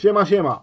Siema, siema.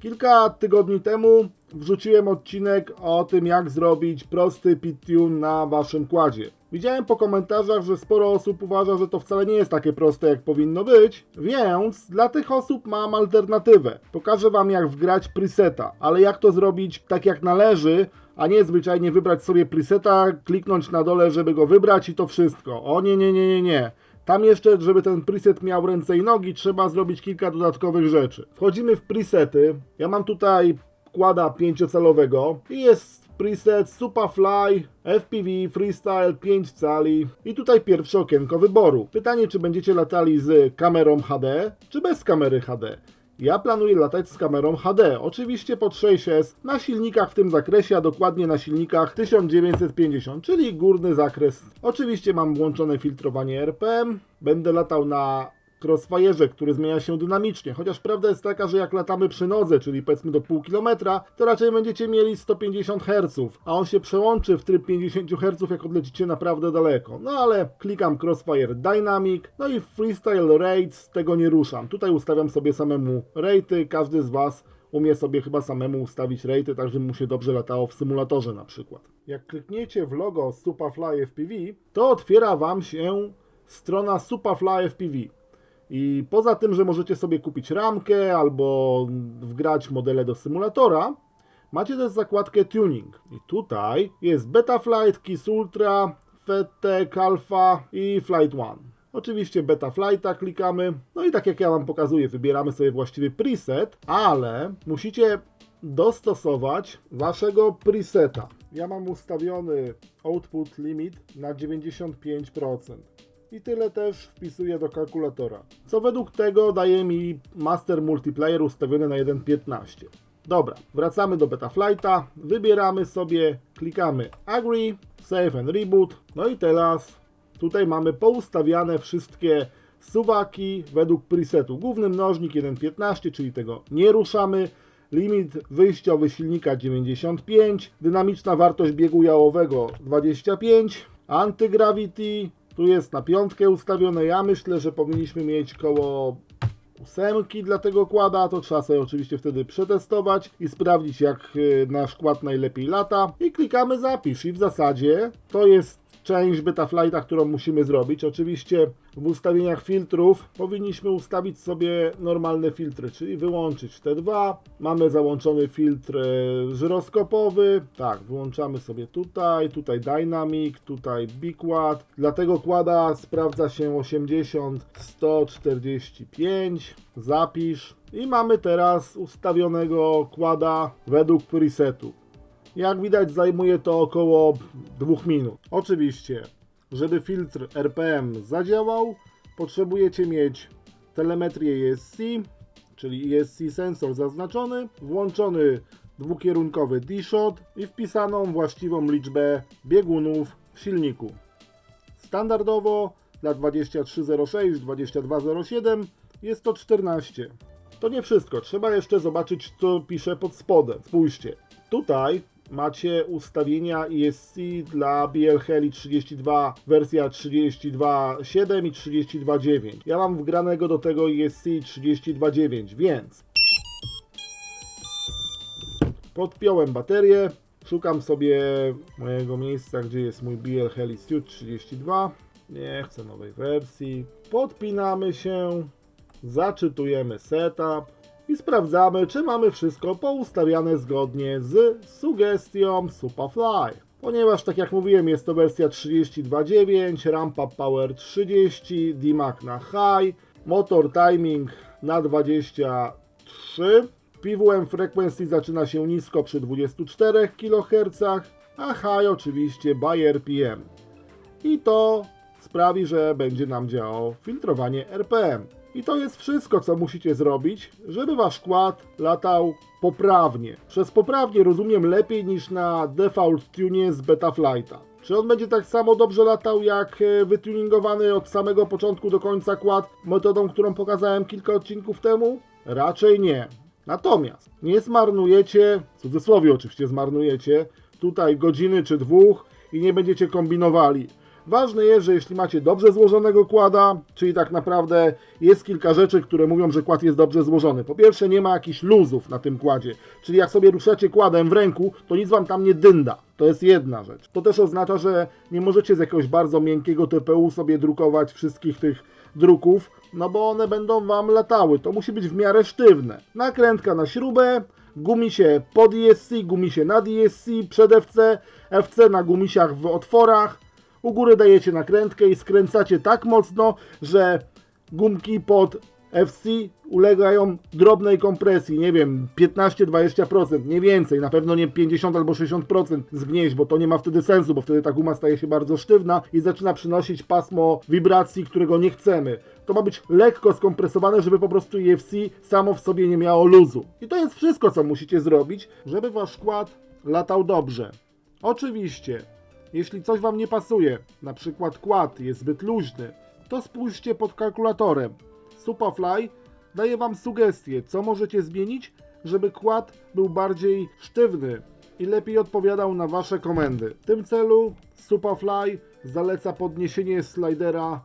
Kilka tygodni temu wrzuciłem odcinek o tym, jak zrobić prosty pit tune na waszym kładzie. Widziałem po komentarzach, że sporo osób uważa, że to wcale nie jest takie proste, jak powinno być, więc dla tych osób mam alternatywę. Pokażę wam, jak wgrać preseta, ale jak to zrobić tak jak należy, a nie zwyczajnie wybrać sobie preseta, kliknąć na dole, żeby go wybrać i to wszystko. O nie, nie, nie, nie, nie. Tam jeszcze, żeby ten preset miał ręce i nogi, trzeba zrobić kilka dodatkowych rzeczy. Wchodzimy w presety. Ja mam tutaj kłada pięciocalowego i jest preset Superfly FPV Freestyle 5 cali i tutaj pierwsze okienko wyboru. Pytanie, czy będziecie latali z kamerą HD, czy bez kamery HD. Ja planuję latać z kamerą HD, oczywiście pod 6S, na silnikach w tym zakresie, a dokładnie na silnikach 1950, czyli górny zakres. Oczywiście mam włączone filtrowanie RPM, będę latał na Crossfire'ze, który zmienia się dynamicznie, chociaż prawda jest taka, że jak latamy przy nodze, czyli powiedzmy do pół kilometra, to raczej będziecie mieli 150 Hz, a on się przełączy w tryb 50 Hz, jak odlecicie naprawdę daleko. No ale klikam Crossfire Dynamic, no i Freestyle Rates, tego nie ruszam. Tutaj ustawiam sobie samemu rate'y, każdy z Was umie sobie chyba samemu ustawić rate'y, tak żeby mu się dobrze latało w symulatorze na przykład. Jak klikniecie w logo Superfly FPV, to otwiera Wam się strona Superfly FPV. I poza tym, że możecie sobie kupić ramkę albo wgrać modele do symulatora, macie też zakładkę Tuning. I tutaj jest Betaflight, Kiss Ultra, FETEC Alpha i Flight One. Oczywiście Beta Flighta klikamy, no i tak jak ja Wam pokazuję, wybieramy sobie właściwy preset, ale musicie dostosować Waszego preseta. Ja mam ustawiony output limit na 95%. I tyle też wpisuję do kalkulatora. Co według tego daje mi Master Multiplayer ustawiony na 1.15. Dobra, wracamy do Betaflighta, wybieramy sobie, klikamy Agree, Save and Reboot. No i teraz tutaj mamy poustawiane wszystkie suwaki według presetu. Główny mnożnik 1.15, czyli tego nie ruszamy. Limit wyjściowy silnika 95, dynamiczna wartość biegu jałowego 25, antygravity tu jest na piątkę ustawione. Ja myślę, że powinniśmy mieć koło ósemki dla tego kłada. To trzeba sobie oczywiście wtedy przetestować i sprawdzić, jak y, nasz kład najlepiej lata. I klikamy zapisz. I w zasadzie to jest część Betaflighta, którą musimy zrobić. Oczywiście w ustawieniach filtrów powinniśmy ustawić sobie normalne filtry, czyli wyłączyć te dwa. Mamy załączony filtr e, żyroskopowy. Tak, wyłączamy sobie tutaj, tutaj Dynamic, tutaj Bigquad. Dla tego kłada sprawdza się 80 145. Zapisz. I mamy teraz ustawionego kłada według presetu. Jak widać zajmuje to około 2 minut. Oczywiście, żeby filtr RPM zadziałał, potrzebujecie mieć telemetrię ESC, czyli ESC sensor zaznaczony, włączony dwukierunkowy D-shot i wpisaną właściwą liczbę biegunów w silniku. Standardowo dla 2306, 2207 jest to 14. To nie wszystko, trzeba jeszcze zobaczyć co pisze pod spodem. Spójrzcie, tutaj macie ustawienia ESC dla BL Heli 32 wersja 32.7 i 32.9. Ja mam wgranego do tego ESC 32.9, więc podpiąłem baterię, szukam sobie mojego miejsca, gdzie jest mój BL Heli Suit 32. Nie chcę nowej wersji. Podpinamy się, zaczytujemy setup i sprawdzamy, czy mamy wszystko poustawiane zgodnie z sugestią Superfly. Ponieważ, tak jak mówiłem, jest to wersja 32.9, rampa power 30, DMAC na high, motor timing na 23, PWM frequency zaczyna się nisko przy 24 kHz, a high oczywiście by RPM. I to sprawi, że będzie nam działało filtrowanie RPM. I to jest wszystko, co musicie zrobić, żeby wasz kład latał poprawnie. Przez poprawnie rozumiem lepiej niż na default tunie z Betaflighta. Czy on będzie tak samo dobrze latał jak e, wytuningowany od samego początku do końca kład metodą, którą pokazałem kilka odcinków temu? Raczej nie. Natomiast nie zmarnujecie, w cudzysłowie oczywiście zmarnujecie, tutaj godziny czy dwóch i nie będziecie kombinowali Ważne jest, że jeśli macie dobrze złożonego kłada, czyli tak naprawdę jest kilka rzeczy, które mówią, że kład jest dobrze złożony. Po pierwsze, nie ma jakichś luzów na tym kładzie, czyli jak sobie ruszacie kładem w ręku, to nic wam tam nie dynda. To jest jedna rzecz. To też oznacza, że nie możecie z jakiegoś bardzo miękkiego TPU sobie drukować wszystkich tych druków, no bo one będą wam latały. To musi być w miarę sztywne. Nakrętka na śrubę, gumisie pod ESC, gumisie nad ESC, przed FC, FC na gumisiach w otworach. U góry dajecie nakrętkę i skręcacie tak mocno, że gumki pod FC ulegają drobnej kompresji, nie wiem, 15-20%, nie więcej, na pewno nie 50 albo 60% zgnieść, bo to nie ma wtedy sensu, bo wtedy ta guma staje się bardzo sztywna i zaczyna przynosić pasmo wibracji, którego nie chcemy. To ma być lekko skompresowane, żeby po prostu EFC samo w sobie nie miało luzu. I to jest wszystko, co musicie zrobić, żeby wasz kład latał dobrze. Oczywiście, jeśli coś Wam nie pasuje, na przykład kład jest zbyt luźny, to spójrzcie pod kalkulatorem. Superfly daje Wam sugestie, co możecie zmienić, żeby kład był bardziej sztywny i lepiej odpowiadał na Wasze komendy. W tym celu Superfly zaleca podniesienie slidera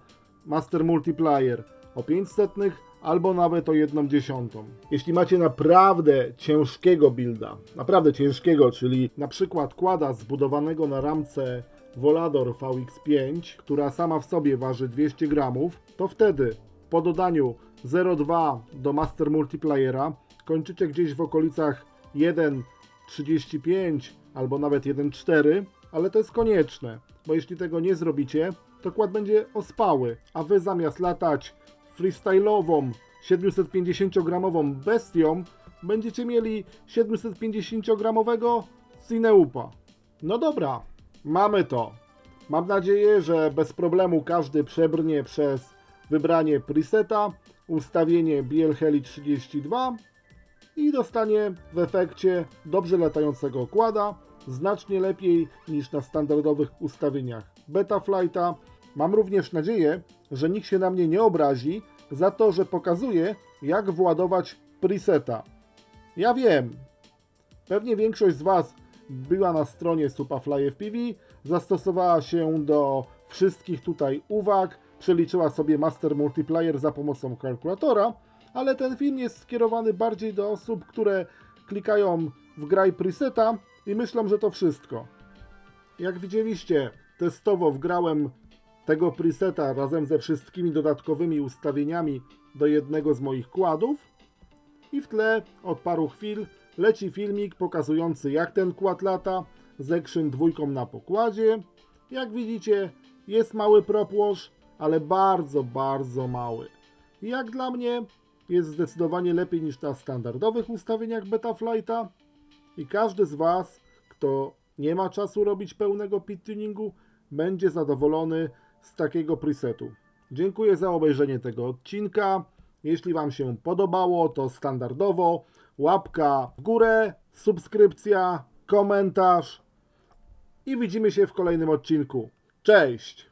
Master Multiplier o 500 albo nawet o 1 dziesiątą. Jeśli macie naprawdę ciężkiego builda, naprawdę ciężkiego, czyli na przykład kłada zbudowanego na ramce Volador VX5, która sama w sobie waży 200 gramów, to wtedy po dodaniu 0,2 do Master Multipliera kończycie gdzieś w okolicach 1,35 albo nawet 1,4, ale to jest konieczne, bo jeśli tego nie zrobicie, to kład będzie ospały, a wy zamiast latać freestyle'ową 750-gramową bestią, będziecie mieli 750-gramowego Cineupa. No dobra, mamy to. Mam nadzieję, że bez problemu każdy przebrnie przez wybranie preseta, ustawienie BL Heli 32 i dostanie w efekcie dobrze latającego kłada, znacznie lepiej niż na standardowych ustawieniach Betaflighta. Mam również nadzieję, że nikt się na mnie nie obrazi za to, że pokazuję, jak władować preseta. Ja wiem, pewnie większość z Was była na stronie Superfly FPV, zastosowała się do wszystkich tutaj uwag, przeliczyła sobie Master Multiplier za pomocą kalkulatora, ale ten film jest skierowany bardziej do osób, które klikają w graj preseta i myślą, że to wszystko. Jak widzieliście, testowo wgrałem tego preseta razem ze wszystkimi dodatkowymi ustawieniami do jednego z moich kładów i w tle od paru chwil leci filmik pokazujący jak ten kład lata z Action dwójką na pokładzie. Jak widzicie jest mały propłosz, ale bardzo, bardzo mały. Jak dla mnie jest zdecydowanie lepiej niż na standardowych ustawieniach Betaflighta i każdy z Was, kto nie ma czasu robić pełnego pit tuningu, będzie zadowolony z takiego presetu. Dziękuję za obejrzenie tego odcinka. Jeśli Wam się podobało, to standardowo łapka w górę, subskrypcja, komentarz i widzimy się w kolejnym odcinku. Cześć!